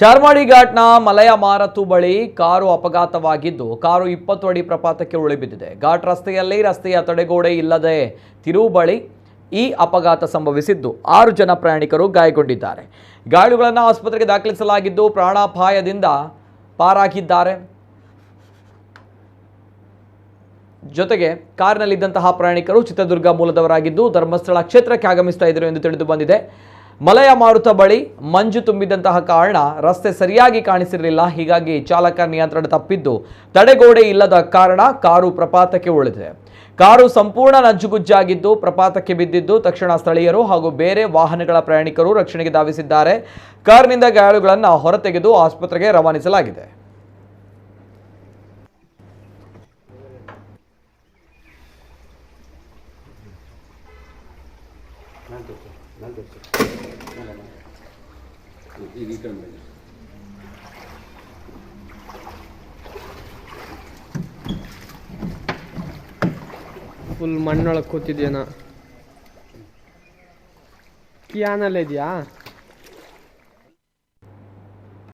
ಚಾರ್ಮಾಡಿ ಘಾಟ್ನ ಮಲಯ ಮಾರತು ಬಳಿ car ಅಪಘಾತವಾಗಿದ್ದು, car ಇಪ್ಪತ್ತು ಅಡಿ ಪ್ರಪಾತಕ್ಕೆ ಉಳಿಬಿದ್ದಿದೆ ಘಾಟ್ ರಸ್ತೆಯಲ್ಲಿ ರಸ್ತೆಯ ತಡೆಗೋಡೆ ಇಲ್ಲದೆ ತಿರುವು ಬಳಿ ಈ ಅಪಘಾತ ಸಂಭವಿಸಿದ್ದು, ಆರು ಜನ ಪ್ರಯಾಣಿಕರು ಗಾಯಗೊಂಡಿದ್ದಾರೆ. ಗಾಯಾಳುಗಳನ್ನು ಆಸ್ಪತ್ರೆಗೆ ದಾಖಲಿಸಲಾಗಿದ್ದು, ಪ್ರಾಣಾಪಾಯದಿಂದ ಪಾರಾಗಿದ್ದಾರೆ. ಜೊತೆಗೆ ಕಾರಿನಲ್ಲಿದ್ದಂತಹ ಪ್ರಯಾಣಿಕರು ಚಿತ್ರದುರ್ಗ ಮೂಲದವರಾಗಿದ್ದು, ಧರ್ಮಸ್ಥಳ ಕ್ಷೇತ್ರಕ್ಕೆ ಆಗಮಿಸ್ತಾ ಇದ್ದರು ಎಂದು ತಿಳಿದು ಬಂದಿದೆ. ಮಲಯ ಮಾರುತ ಬಳಿ ಮಂಜು ತುಂಬಿದಂತಹ ಕಾರಣ ರಸ್ತೆ ಸರಿಯಾಗಿ ಕಾಣಿಸಿರಲಿಲ್ಲ. ಹೀಗಾಗಿ ಚಾಲಕ ನಿಯಂತ್ರಣ ತಪ್ಪಿದ್ದು ತಡೆಗೋಡೆ ಇಲ್ಲದ ಕಾರಣ ಕಾರು ಪ್ರಪಾತಕ್ಕೆ ಉಳಿದಿದೆ ಕಾರು ಸಂಪೂರ್ಣ ನಜ್ಜುಗುಜ್ಜಾಗಿದ್ದು ಪ್ರಪಾತಕ್ಕೆ ಬಿದ್ದಿದ್ದು ತಕ್ಷಣ ಸ್ಥಳೀಯರು ಹಾಗೂ ಬೇರೆ ವಾಹನಗಳ ಪ್ರಯಾಣಿಕರು ರಕ್ಷಣೆಗೆ ಧಾವಿಸಿದ್ದಾರೆ. ಕಾರಿನಿಂದ ಗಾಯಾಳುಗಳನ್ನು ಹೊರತೆಗೆದು ಆಸ್ಪತ್ರೆಗೆ ರವಾನಿಸಲಾಗಿದೆ. ಫುಲ್ ಮಣ್ಣೊಳಗೆ ಕೂತಿದ್ಯಾನ. ಕಿಯಾನಲ್ಲಿ ಇದೆಯಾ?